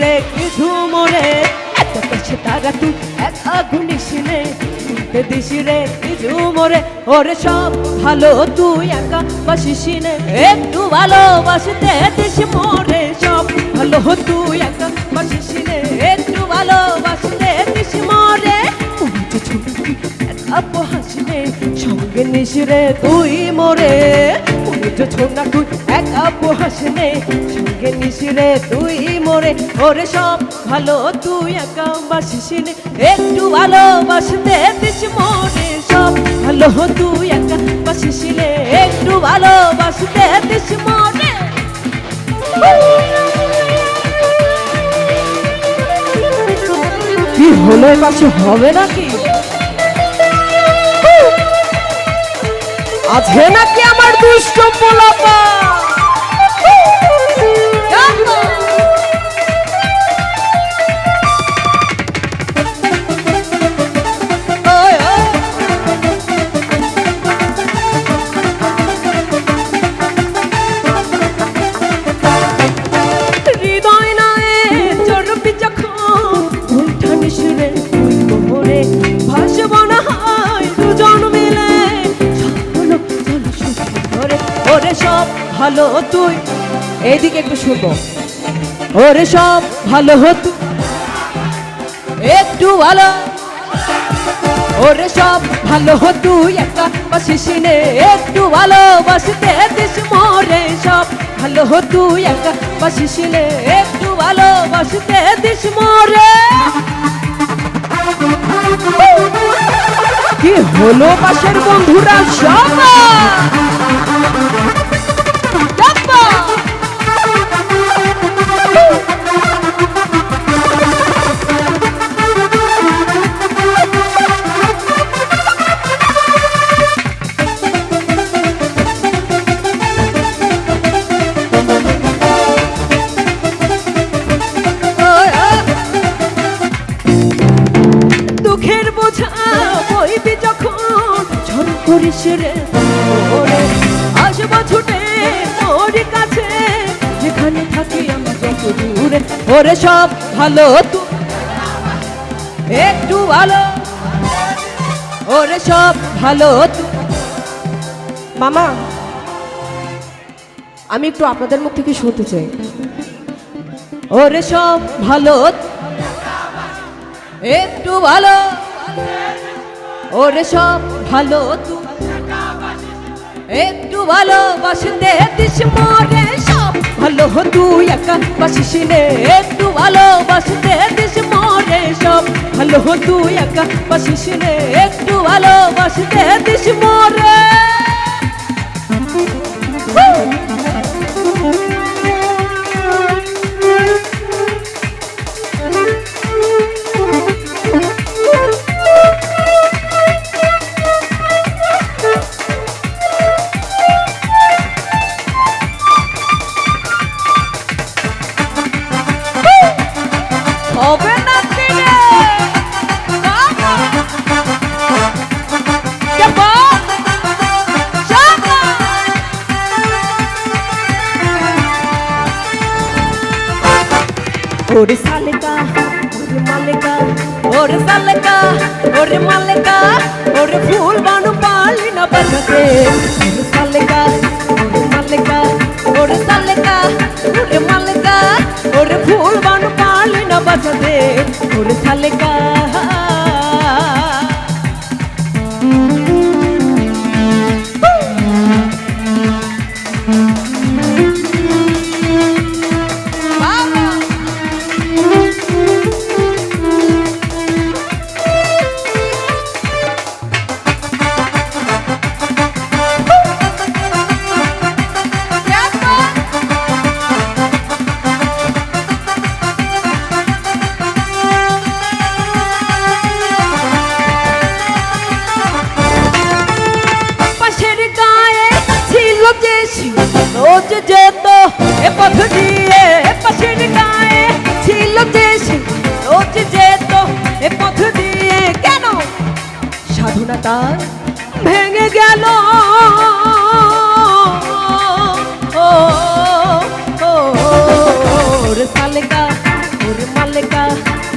রে কিছু মরে। এত কাছে তারা তুই একা গুনিস নে শুনতে দিস রে কিছু মরে। ওরে সব ভালো, তুই একা বাসিস নে একটু ভালোবাসতে দিস মরে। সব ভালো, তুই একা বাসিস নে একটু ভালোবাসতে দিস মরে। একা হাসিনে সঙ্গে নিস রে তুই মরে। উঠে ছোট তুই একা হাসিনে, সঙ্গে নিস তুই মরে। ওরে সব ভালো, তুই একা বাসিস একটু ভালোবাসতে দিস মরে সব ভালো, তুই একা বাসিস একটু ভালোবাসতে দিস মরে কি হলো, এ হবে নাকি? আছে নাকি আমার দুষ্ট পোলাপা? ভালো তুই। এইদিকে একটু শুনব ওরে সব ভালো তুই একটু ভালো। ওরে সব ভালো তুই একা বাসিস একটু ভালোবাসতে দিস মরে সব। ভালো তুই একা বাসিস একটু ভালোবাসতে দিস মরে। কি হলো পাশের বন্ধুরা সব ওরে আসব ছুটে তোর কাছে। যেখানে থাকি আমি যত দূরে ওরে সব ভালো তু একটু ভালো ওরে সব ভালো তু মামা আমি একটু আপনাদের মুখ থেকে শুনতে চাই। ওরে সব ভালো একটু ভালো ওরে সব ভালো তু একটু ভালো বাসতে দিস মরে সব। ভালো হতু একা বাসিস নে। একটু ভালো দে দিস মরে সব। ভালো তুই একা বাসিস নে। একটু ভালো বাসতে দিস মরে ওরে সালেকা ওরে মালেকা ওরে সালেকা ওরে মালেকা ওরে ফুল বানু পালি না বাজাতে ওরে সালেকা ওরে মালেকা ওরে সালেকা ওরে মালেকা ওরে ফুল বানু পালি না বাজাতে ওরে সালেকা সাধনা তার ভেঙে গেল ও ও ওর সালেকা ওর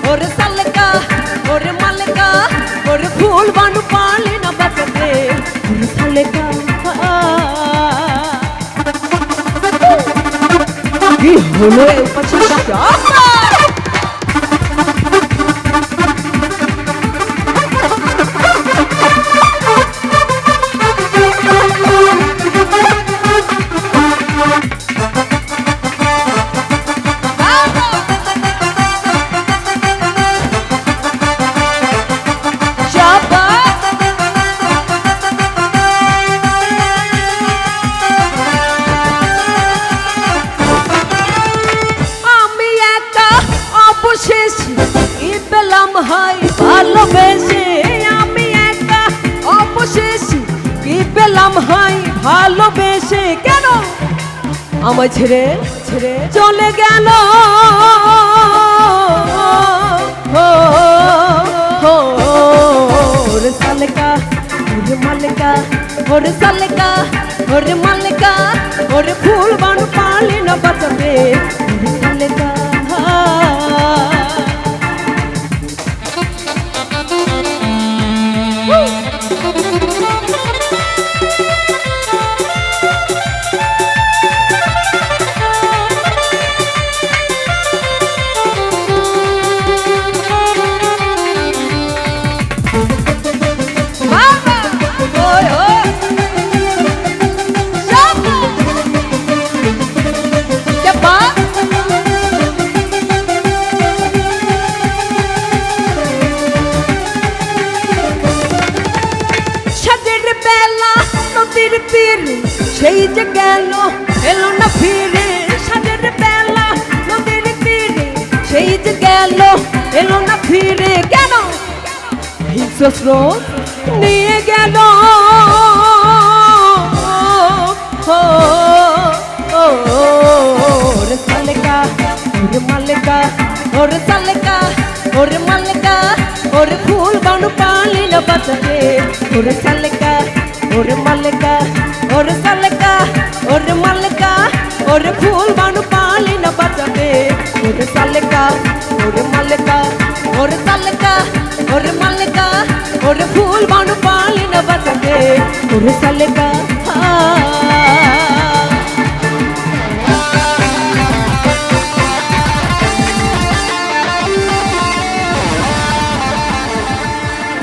ওরে সালেকা ওরে মালেকা ওরে ফুল বানু পালি না বাঁচাতে ওরে সালেকা কি হলো এ ভালোবেসে আমি একা। অবশেষ কি পেলাম ভালোবেসে? কেন? আমার ছেড়ে ছেড়ে চলে গেল। ওরে সালেকা, ওরে মালেকা সালেকা। সেই যে গেল, এলো না ফিরে, সাজের বেলা, নদীর তীরে। সেই যে গেল, এলো না ফিরে, কেন? হিংস্র স্রোত নিয়ে গেল। ওরে সালেকা ওরে মালেকা, ওরে সালেকা ওরে মালেকা, ওরে ফুল বানু পালি বাঁচাতে ওরে সালেকা ওরে মালেকা ওরে সালেকা ওরে মালেকা ওরে ফুল বানু পালি না বাঁচাতে ওরে সালেকা ওরে মালেকা ওরে সালেকা ওরে মালেকা ওরে ফুল বানু পালি না বাঁচাতে ওরে সালেকা